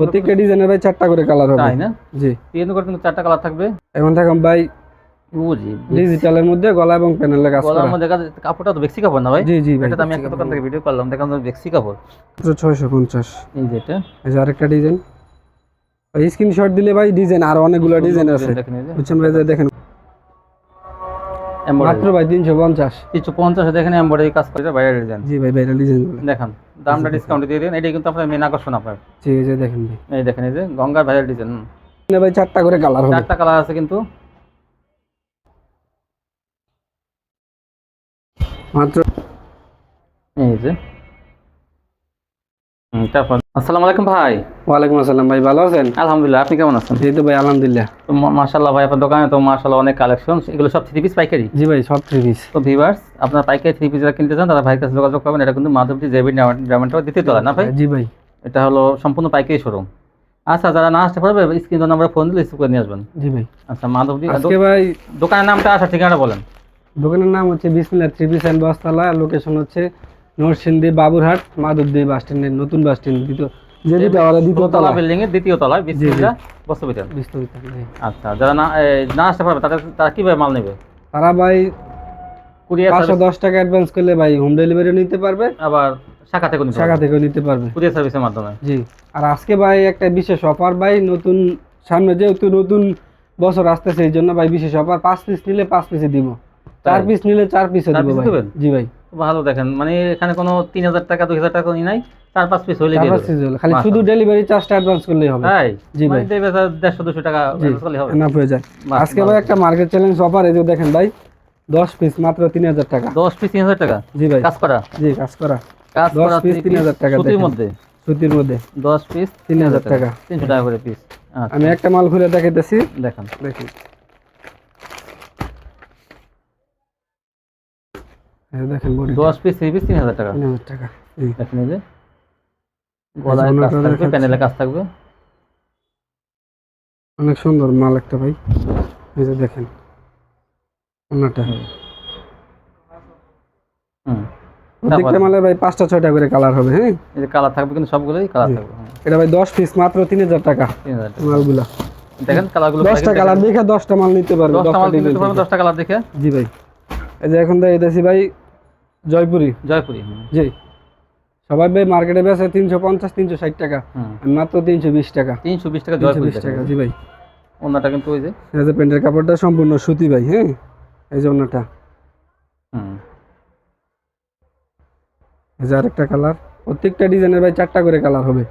প্রত্যেকটা ডিজাইনের ভাই চারটা করে কালার হবে। তাই না? জি। পিয়ানো করে কিন্তু চারটা কালার থাকবে। এখন থাকুন ভাই ডিজিটালের মধ্যে গলা এবং প্যানেলে কাজ করা। গলার মধ্যে কাপড়টা তো বেক্সি কাপড় না ভাই? জি জি এটা আমি একটা দোকান থেকে ভিডিও করলাম। দেখলাম বেক্সি কাপড়। ছয়শো পঞ্চাশ। এই যে এটা। এই যে আরেকটা ডিজাইন ভাই স্ক্রিনশট দিলে ভাই ডিজাইন আর অনেকগুলো ডিজাইন আছে। বুঝছেন ভাই দেখেন মাত্র ভাই তিনশো পঞ্চাশ। কিছু পঞ্চাশে দেখেন এমব্রয়ডারি কাজ করে ভাইরাল ডিজাইন জি ভাই ভাইরাল ডিজাইন দেখেন দামটা ডিসকাউন্ট দিয়ে দিন। এটা কিন্তু আপনার মেন আকর্ষণ আপনার। জি এই দেখেন ভাই। এই দেখেন এই যে গঙ্গার ভাইরাল ডিজাইন এখানে ভাই চারটা করে কালার হবে। চারটা কালার আছে কিন্তু। মাত্র এই যে। তারপর আসসালামু আলাইকুম ভাই। ওয়ালাইকুম আসসালাম ভাই ভালো আছেন? আলহামদুলিল্লাহ আপনি কেমন আছেন? এই তো ভাই আলহামদুলিল্লাহ। তো মাশাল্লাহ ভাই আপনার দোকানে তো মাশাল্লাহ অনেক কালেকশন এগুলো সব থ্রি পিস পাইকারি? জি ভাই সব থ্রি পিস তো ভিভার্স আপনার পাইকারি থ্রি পিস যারা কিনতে চান তারা ভাইয়ের কাছে যোগাযোগ করবেন এটা কিন্তু মাধবটি জেবি ডায়মন্ডটা দ্বিতীয় তলা না ভাই? জি ভাই। এটা হলো সম্পূর্ণ পাইকারি শোরুম আচ্ছা যারা না আসতে পারবে স্ক্রিন নাম্বার ফোন দিলে রিসিভ করে নিয়ে আসবেন। জি ভাই। আচ্ছা আজকে ভাই দোকানের নামটা ঠিকানা বলেন। দোকানের নাম হচ্ছে বিসমিল্লা থ্রি পিস অ্যান্ড বস্তালা লোকেশন হচ্ছে নরসিংদী বাবুরহাট মাধবদী বাস স্ট্যান্ডের নতুন বাস স্ট্যান্ড দ্বিতীয় যে দ্বিতীয় তলা। বিল্ডিং এর দ্বিতীয় তলায় বস্তবিতান। বিস্তারিত আচ্ছা যারা না না আসতে পারবে তাদের তারা কীভাবে মাল নেবে? তারা ভাই কুরিয়ার পাঁচশো দশ টাকা অ্যাডভান্স করলে ভাই হোম ডেলিভারি নিতে পারবে। আবার শাখা থেকে শাখা থেকেও নিতে পারবে। কুরিয়ার সার্ভিসের মাধ্যমে। জি। আর আজকে ভাই একটা বিশেষ অফার ভাই নতুন সামনে যেহেতু নতুন বছর আসতেছে এই জন্য ভাই বিশেষ অফার পাঁচ পিস নিলে পাঁচ পিসে দিব। চার পিস নিলে চার পিসে দিব ভাই। দিবেন? জি ভাই। ভালো দেখেন। মানে এখানে কোনো তিন হাজার টাকা দুই হাজার টাকা নাই চার পাঁচ পিস পিস হলো। খালি শুধু ডেলিভারি চার্জটা অ্যাডভান্স করলেই হবে। তাই? জি মানে ভাই। দেবে স্যার দেড়শো দুশো টাকা করলে হবে। এনাফ হয়ে যায়। আজকে ভাই একটা মার্কেট চ্যালেঞ্জ অফার এই যে দেখেন ভাই দশ পিস মাত্র তিন হাজার টাকা। দশ পিস তিন হাজার টাকা? জি ভাই। কাজ করা? জি কাজ করা। কাজ দশ করা three piece 3000 টাকা সুতির মধ্যে? সুতির মধ্যে। দশ পিস 3000 টাকা। তিনশো টাকা করে পিস আমি একটা মাল খুলে দেখাইতেছি। দেখেন। দেখি। দেখেন বডি দশ পিস থ্রি পিস তিন হাজার টাকা। তিন হাজার টাকা দেখেন এই যে গলায় কাজ থাকবে প্যানেলে কাজ থাকবে। অনেক সুন্দর মাল একটা ভাই। এই যে দেখেন অন্যটা হুম। প্রত্যেকটা মালের ভাই পাঁচটা ছয়টা করে কালার হবে হ্যাঁ? এই যে কালার থাকবে কিন্তু সবগুলোই কালার থাকবে এটা ভাই দশ পিস মাত্র তিন হাজার টাকা তিন হাজার টাকা। মালগুলা। দেখেন কালারগুলো কালার দেখে দশটা মাল নিতে পারবে দশটা দশটা মাল কালার দেখে। জি ভাই। এই যে এখন দেখ ভাই জয়পুরি? জয়পুরি। জি। সবাই ভাই মার্কেটে বেছে তিনশো পঞ্চাশ তিনশো ষাট টাকা। মাত্র তিনশো বিশ টাকা। তিনশো বিশ টাকা তিনশো বিশ টাকা জি ভাই। অন্যটা কিন্তু ওই যে? এই যে প্যান্টের কাপড়টা সম্পূর্ণ সুতি ভাই হ্যাঁ? এই যে হুম। এই যে আরেকটা কালার। প্রত্যেকটা ডিজাইনের ভাই চারটা করে কালার হবে।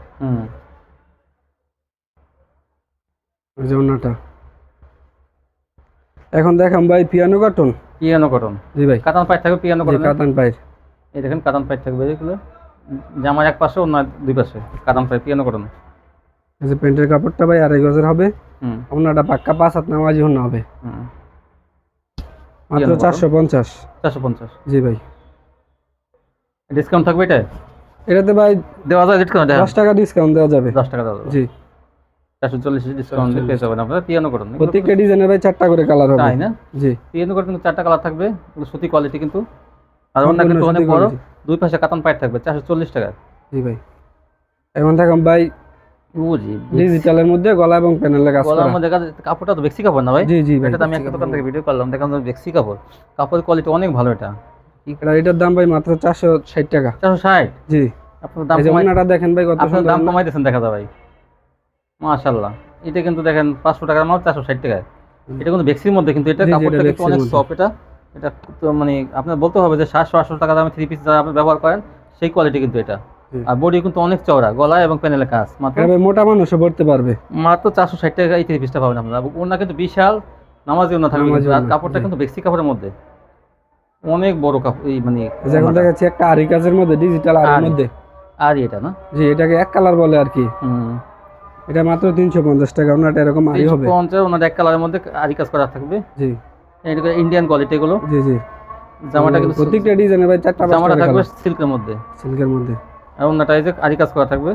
এই যে অন্যটা এখন দেখাম ভাই পিয়ানো কার্টুন। পিয়ানো কটন জি ভাই। কাতান পাইট থাকবে পিয়ানো কটন কাতান পায়ের। এই দেখেন কাতান পাইট থাকবে এগুলো জামার এক পাশে অন্য দুই পাশে। কাতান পাইট পিয়ানো কটন এই যে প্যান্টের কাপড়টা ভাই আড়াই গজের হবে। হুম। অন্যটা পাক্কা পাঁচ হাত নামাজি হবে। হুম। মাত্র চারশো পঞ্চাশ। চারশো পঞ্চাশ। জি ভাই। ডিসকাউন্ট থাকবে এটা? এটাতে ভাই দেওয়া যায় ডিসকাউন্ট দশ টাকা ডিসকাউন্ট দেওয়া যাবে। দশ টাকা দেওয়া যাবে। জি। চারশো চল্লিশ ডিসকাউন্ট পেয়ে যাবেন আপনারা পিয়ানো কটন প্রত্যেকটা ডিজাইনের ভাই চারটা করে কালার হবে। তাই না? জি। পিয়ানো কটন কিন্তু চারটা কালার থাকবে সুতি কোয়ালিটি কিন্তু। আর অন্য কিন্তু অনেক বড় দুই পাশে কাতান পাইট থাকবে চারশো চল্লিশ টাকা জি ভাই। এখন থাকুন ভাই বুঝি ডিজিটালের মধ্যে গলা এবং প্যানেলে কাজ গলার মধ্যে কাপড়টা তো বেক্সি কাপড় না ভাই? জি জি এটা আমি একটা দোকান থেকে ভিডিও করলাম দেখলাম বেক্সি কাপড়। কাপড়ের কোয়ালিটি অনেক ভালো এটা। এটা এটার দাম ভাই মাত্র চারশো ষাট টাকা। চারশো ষাট? জি। আপনার দাম দেখেন ভাই কত দাম। কমাই দিয়েছেন দেখা যায় ভাই। মাশাল্লাহ এটা কিন্তু দেখেন পাঁচশো টাকার মাল চারশো ষাট টাকায়। এটা কিন্তু বেক্সির মধ্যে কিন্তু এটা কাপড়টা কিন্তু অনেক সফট এটা এটা মানে আপনার বলতে হবে যে সাতশো আটশো টাকা দামে থ্রি পিস যারা আপনি ব্যবহার করেন সেই কোয়ালিটি কিন্তু এটা। আর বডি কিন্তু অনেক চওড়া গলা এবং প্যানেলে কাজ। মাত্র মোটা মানুষও পড়তে পারবে। মাত্র চারশো ষাট টাকা এই থ্রি পিসটা পাবেন আপনারা। ওনা কিন্তু বিশাল নামাজি ওনা থাকবে আর কাপড়টা কিন্তু বেক্সি কাপড়ের মধ্যে। অনেক বড় কাপড় এই মানে এই যে এখন ওড়নাটা। দেখাচ্ছি একটা আরি কাজের মধ্যে ডিজিটাল আরির আরি। মধ্যে। আর এটা না? জি এটাকে এক কালার বলে আর কি। হুম। এটা মাত্র তিনশো পঞ্চাশ টাকা ওনাটা এরকম আরি হবে। পঞ্চাশ ওনার এক কালারের মধ্যে আরি কাজ করা থাকবে। জি। এটা ইন্ডিয়ান কোয়ালিটি এগুলো। জি জি। জামাটা কিন্তু প্রত্যেকটা ডিজাইনের ভাই চারটা জামাটা থাকবে সিল্কের মধ্যে। সিল্কের মধ্যে। আর অন্যটা এই যে আরি কাজ করা থাকবে।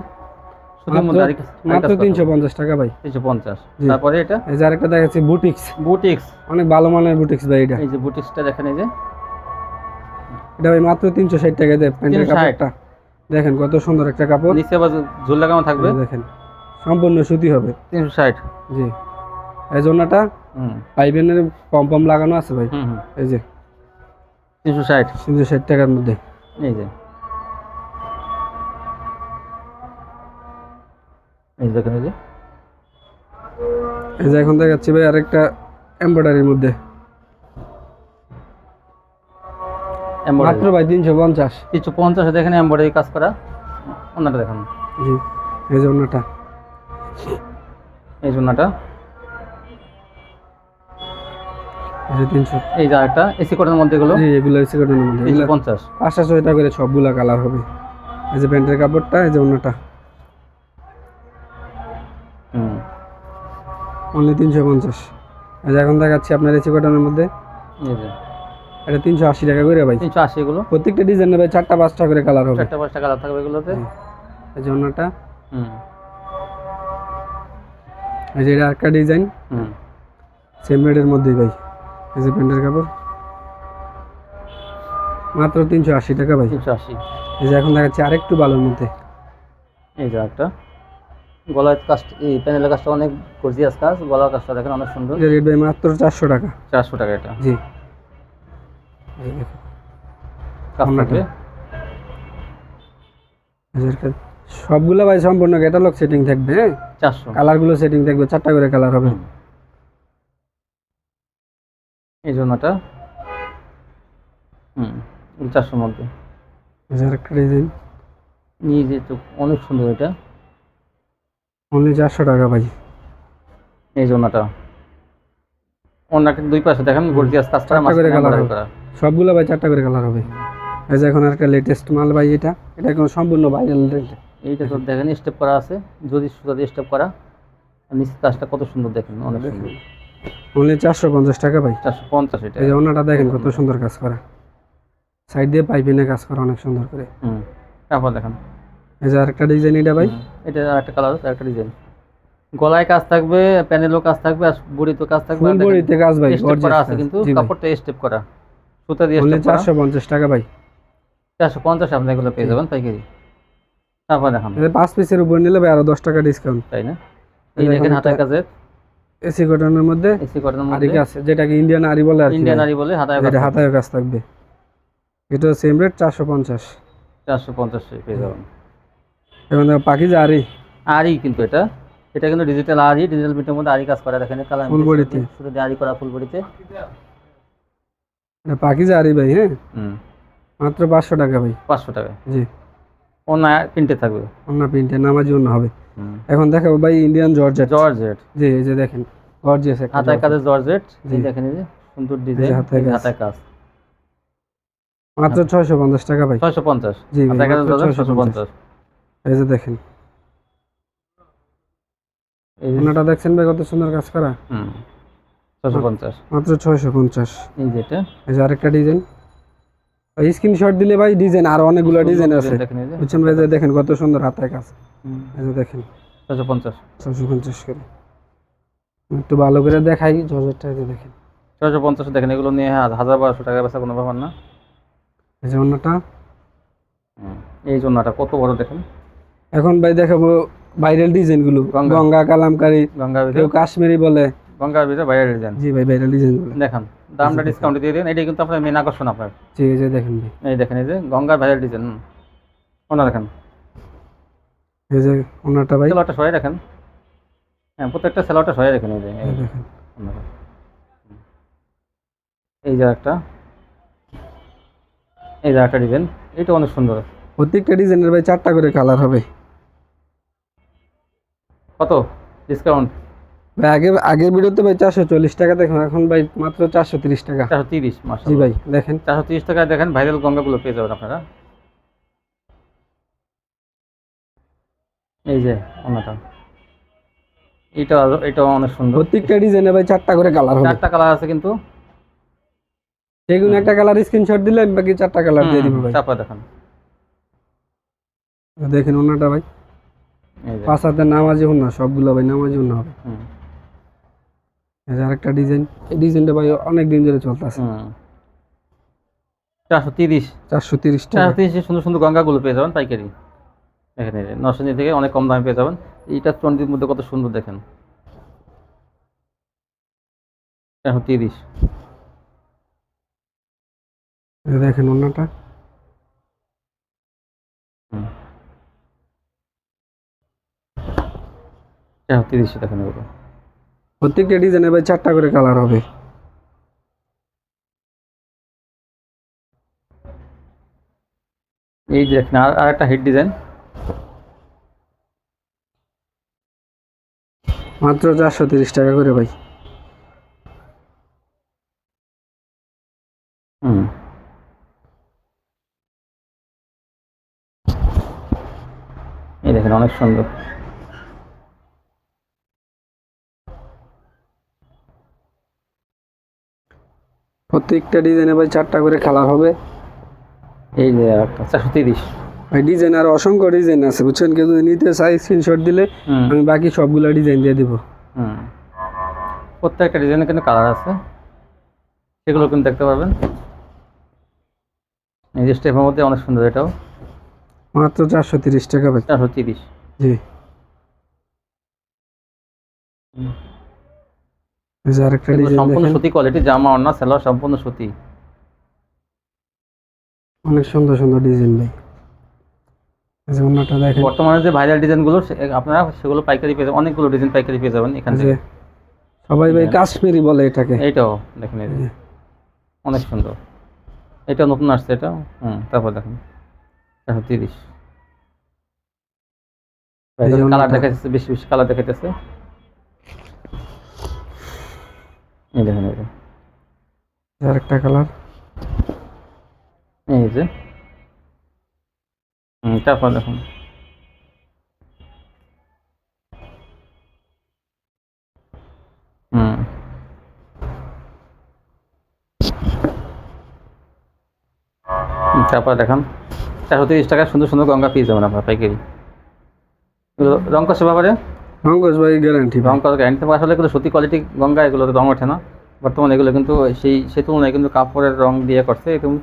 মাত্র তিনশো পঞ্চাশ টাকা ভাই। তিনশো পঞ্চাশ। তারপরে এটা? এই যে আরেকটা দেখাচ্ছি বুটিক্স। বুটিক্স। অনেক ভালো মানের বুটিক্স ভাই এটা। এই যে বুটিক্সটা দেখেন এই যে। এটা ভাই মাত্র তিনশো ষাট টাকা দেয় প্যান্টের 360 কাপড়টা। দেখেন কত সুন্দর একটা কাপড়। নিচে আবার ঝুল লাগানো থাকবে। দেখেন। সম্পূর্ণ সুতি হবে। তিনশো ষাট। জি। এই জন্যটা হুম। পাইবেনের পম পম লাগানো আছে ভাই? এই যে। তিনশো ষাট। তিনশো ষাট টাকার মধ্যে। এই যে। এই যে দেখেন এই যে। এই যে এখন দেখাচ্ছি ভাই আরেকটা এমব্রয়ডারির মধ্যে। মাত্র ভাই তিনশো পঞ্চাশ। কিছু পঞ্চাশে দেখেন এম্বয়ডারি কাজ করা। অন্যটা দেখেন। জি। এই যে অন্যটা। এই জন্যটা এই তিনশো। এই যে একটা এসি কোটের মধ্যে এগুলো? জি এগুলো এসি কটনের মধ্যে এগুলো পঞ্চাশ। পাঁচটা ছয়টা করে সবগুলা কালার হবে। এই যে প্যান্টের কাপড়টা এই যে অন্যটা। হুম। অনলি তিনশো পঞ্চাশ। এই যে এখন দেখাচ্ছি আপনার এসি কটনের মধ্যে। এই যে। এটা তিনশো আশি টাকা করে ভাই। তিনশো আশি এগুলো? প্রত্যেকটা ডিজাইনের ভাই চারটা পাঁচটা করে কালার হবে। চারটা পাঁচটা কালার থাকবে এগুলোতে? এই যে অন্যটা। হুম। এই যে এটা আরেকটা ডিজাইন হুম। সেম রেডের মধ্যেই ভাই। এই যে প্যান্টের কাপড়। মাত্র তিনশো আশি টাকা ভাই। তিনশো আশি। এই যে এখন দেখাচ্ছি আরেকটু ভালোর মধ্যে। এই যে একটা গলার কাজটা এই প্যানেলের কাজটা অনেক গর্জিয়াস কাজ গলার কাজটা দেখেন অনেক সুন্দর। এটা রেট ভাই মাত্র চারশো টাকা। চারশো টাকা এটা। জি। এই দেখুন। কাজ সবগুলো ভাই সম্পূর্ণ ক্যাটালগ সেটিং থাকবে হ্যাঁ? চারশো। কালারগুলো সেটিং থাকবে চারটা করে কালার হবে। এই জন্যটা হুম চারশোর মধ্যে। ডিজাইন নিয়ে যে তো অনেক সুন্দর এটা। অনলি চারশো টাকা ভাই। এই জন্যটা অন্যটা দুই পাশে দেখেন গর্জিয়াস কাজ করা হবে। সবগুলো ভাই চারটা করে কালার হবে। এই যে এখন একটা লেটেস্ট মাল ভাই এটা। এটা এখন সম্পূর্ণ ভাইরাল রেট এইটা তো দেখেন স্টেপ করা আছে। যদি সুতা দিয়ে স্টেপ করা নিচের কাজটা কত সুন্দর দেখেন অনেক সুন্দর। অনলি চারশো পঞ্চাশ টাকা ভাই। চারশো পঞ্চাশ এটা। এই যে অন্যটা দেখেন কত সুন্দর কাজ করা। সাইড দিয়ে পাইপিনে কাজ করা অনেক সুন্দর করে। হুম। তারপর দেখেন। এই যে আরেকটা ডিজাইন এটা ভাই। এটা একটা কালার একটা ডিজাইন গলায় কাজ থাকবে প্যানেলও কাজ থাকবে আর বুড়িতে কাজ থাকবে ফুল বডিতে কাজ ভাই স্টেপ করা আছে কিন্তু কাপড়টা স্টেপ করা। সুতা দিয়ে স্টেপ করা। চারশো পঞ্চাশ টাকা ভাই। চারশো পঞ্চাশ আপনি এগুলো পেয়ে যাবেন পাইকারি। তারপর দেখান। পাঁচ পিসের উপর নিলে ভাই আরও দশ টাকা ডিসকাউন্ট তাই না? এই দেখেন এটা- কাজের। এসি কটনের মধ্যে এসি কটনের মধ্যে। কাজ যেটাকে ইন্ডিয়ান আরি বলে আর ইন্ডিয়ান আরি বলে হাতায় এটা হাতায় কাজ থাকবে। এটা সেম রেট চারশো পঞ্চাশ। চারশো পঞ্চাশ পেয়ে যাবেন। এখন দেখো পাখিজা আরি। আরি কিন্তু এটা। এটা কিন্তু ডিজিটাল আরি ডিজিটাল প্রিন্টের মধ্যে আরি কাজ করা দেখেন কালার ফুল বডিতে। শুধু আরি করা ফুল বডিতে এটা পাখিজা আরি ভাই হ্যাঁ? হুম। মাত্র পাঁচশো টাকা ভাই। পাঁচশো টাকা। জি। অন্য প্রিন্টে থাকবে। অন্য প্রিন্টে নামাজি অন্য হবে। এখন দেখাবো ভাই ইন্ডিয়ান জর্জেট জর্জেট জি এই যে দেখেন গর্জিয়াস একটা হাতায় জর্জেট। জর্জেট জি। দেখেন এই যে সুন্দর ডিজাইন হাতায় কাজ। মাত্র ছয়শো পঞ্চাশ টাকা ভাই। ছয়শো পঞ্চাশ। জি ভাই, হাতায় কাজের মাত্র জর্জেট ছয়শো 650 পঞ্চাশ। এই যে দেখেন। এই ওনাটা দেখছেন ভাই কত সুন্দর কাজ করা? হুম পঞ্চাশ। মাত্র ছয়শো পঞ্চাশ। এই যেটা এই যে আরেকটা ডিজাইন স্ক্রিনশট দিলে ভাই ডিজাইন আর অনেকগুলো ডিজাইন আছে। বুঝছেন ভাই যে দেখেন কত সুন্দর হাতায় কাজ এই যে দেখেন। ছয়শো পঞ্চাশ। ছয়শো পঞ্চাশ করে। একটু ভালো করে দেখাই জর্জেটটা এই দেখেন। ছয়শো পঞ্চাশ দেখেন এগুলো নিয়ে হা- হাজার বারোশো টাকা বেচা কোনো ব্যাপার না। এই যে অন্যটা। এই জন্যটা কত বড় দেখেন। এখন ভাই দেখাবো ভাইরাল ডিজাইনগুলো গঙ্গা। গঙ্গা কালামকারি গঙ্গার কেউ কাশ্মীরি বলে। গঙ্গার ভিতরে বাইরে ডিজাইন জি ভাই ভাইরাল ডিজাইন দেখান দামটা ডিসকাউন্ট দিয়ে দিন। এটাই কিন্তু আপনার মেন আকর্ষণ আপনার। জি যে দেখেন ভাই। এই দেখেন এই যে গঙ্গার ভাইরাল ডিজাইন ওনা দেখেন। এই যে অন্যটা ভাই। সেলোয়ারটা সরাই রাখেন হ্যাঁ প্রত্যেকটা সেলোয়ারটা সরাই রাখেন এই যে। দেখেন। এই যে একটা এই যে একটা ডিজাইন এটা অনেক সুন্দর। প্রত্যেকটা ডিজাইনের ভাই চারটা করে কালার হবে। কত? ডিসকাউন্ট ভাই আগে আগের ভিডিওতে ভাই চারশো চল্লিশ টাকা দেখুন এখন ভাই মাত্র চারশো তিরিশ টাকা। চারশো তিরিশ জি ভাই দেখেন। চারশো তিরিশ টাকায় দেখেন ভাইরাল গঙ্গাগুলো পেয়ে যাবেন আপনারা। এই যে অন্যটা। এটা এটা অনেক সুন্দর। প্রত্যেকটা ডিজাইনে ভাই চারটা করে কালার চারটা কালার আছে কিন্তু। যেগুলো একটা কালার স্ক্রিনশট দিলে আমি বাকি চারটা কালার দিয়ে দিব ভাই। তারপর দেখেন। দেখেন অন্যটা ভাই। যে। পাঁচ হাতের নামাজি না সবগুলো ভাই নামাজি না হবে। যে আরেকটা ডিজাইন এই ডিজাইনটা ভাই অনেক দিন ধরে চলতেছে। চারশো তিরিশ। চারশো তিরিশ চারশো তিরিশে সুন্দর সুন্দর গঙ্গাগুলো পেয়ে যাবেন পাইকারি। দেখেন যে থেকে অনেক কম দামে পেয়ে যাবেন। এইটা চন্ডির মধ্যে কত সুন্দর দেখেন। চারশো তিরিশ। দেখেন অন্যটা চারশো তিরিশে দেখেন এগুলো। প্রত্যেকটা ডিজাইনে ভাই চারটা করে কালার হবে। এই যে দেখেন আর একটা হেড ডিজাইন মাত্র চারশো তিরিশ টাকা করে ভাই। হুম। এই দেখেন অনেক সুন্দর। প্রত্যেকটা ডিজাইনে ভাই চারটা করে কালার হবে। এই যে চারশো তিরিশ। ভাই ডিজাইন আর অসংখ্য ডিজাইন আছে বুঝছেন? কেউ যদি নিতে চাই স্ক্রিনশট দিলে আমি বাকি সবগুলো ডিজাইন দিয়ে দিব। হুম। প্রত্যেকটা ডিজাইনে কিন্তু কালার আছে। সেগুলো কিন্তু দেখতে পারবেন। এই যে স্টেপের মধ্যে অনেক সুন্দর এটাও। মাত্র চারশো তিরিশ টাকা ভাই। চারশো তিরিশ। জি। এই যে আরেকটা এগুলো ডিজাইন সম্পূর্ণ সুতি কোয়ালিটি জামা অন্য সেলোয়ার সম্পূর্ণ সুতি। অনেক সুন্দর সুন্দর ডিজাইন ভাই। অন্যটা দেখেন। বর্তমানে যে ভাইরাল ডিজাইনগুলো আপনারা সেগুলো পাইকারি পেয়ে যাবেন অনেকগুলো ডিজাইন পাইকারি পেয়ে যাবেন এখান থেকে। সবাই ভাই হ্যাঁ। কাশ্মীরি বলে এটাকে। এইটাও দেখেন অনেক সুন্দর। এটা নতুন আসছে এটা? হুম তারপর দেখেন। চারশো তিরিশ। কালার দেখাইতেছে বেশি বেশি কালার দেখাইতেছে। এই দেখেন আরেকটা কালার এই যে। তারপর দেখুন। হুম। তারপর দেখান চারশো তিরিশ টাকা সুন্দর সুন্দর গঙ্গা পেয়ে যাবেন আপনার পাইকারি। এগুলো রং কষে ব্যাপারে রঙ্গজ ভাই গ্যারান্টি করা গ্যারান্টি আসলে এগুলো সত্যি কোয়ালিটি গঙ্গা এগুলোতে রং ওঠে না। বর্তমানে এগুলো কিন্তু সেই সে তুলনায় কিন্তু কাপড়ের রং দিয়ে করছে একদম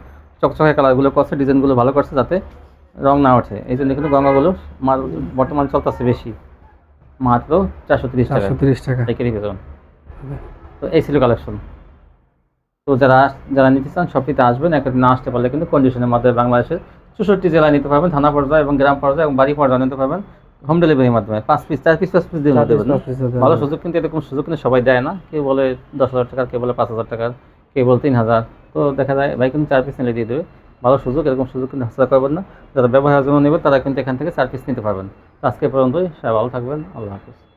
চকচকে কালারগুলো করছে ডিজাইনগুলো ভালো করছে যাতে রং না ওঠে। এই জন্য কিন্তু গঙ্গাগুলো মাল বর্তমানে চলতেছে বেশি। মাত্র চারশো তিরিশ টাকা। তিরিশ টাকা। পাইকারি বেতন তো এই ছিল কালেকশন তো যারা যারা নিতে চান সবটিতে আসবেন। একটা না আসতে পারলে কিন্তু কন্ডিশনের মাধ্যমে বাংলাদেশের চৌষট্টি জেলায় নিতে পারবেন। থানা পর্যায়ে এবং গ্রাম পর্যায়ে এবং বাড়ি পর্যায়ে নিতে পারবেন। হোম ডেলিভারির মাধ্যমে। পাঁচ পিস চার পিস পাঁচ পিস দিয়ে দেবেন ভালো সুযোগ কিন্তু এরকম সুযোগ কিন্তু সবাই দেয় না। কেউ বলে দশ হাজার টাকার কেউ বলে পাঁচ হাজার টাকার কেউ বলে তিন হাজার। তো দেখা যায় ভাই কিন্তু চার পিস নিলে দিয়ে দেবে। ভালো সুযোগ এরকম সুযোগ কিন্তু হাসা করবেন না। যারা ব্যবহারের জন্য নেবে তারা কিন্তু এখান থেকে চার পিস নিতে পারবেন। আজকে পর্যন্তই সবাই ভালো থাকবেন। আল্লাহ হাফিজ।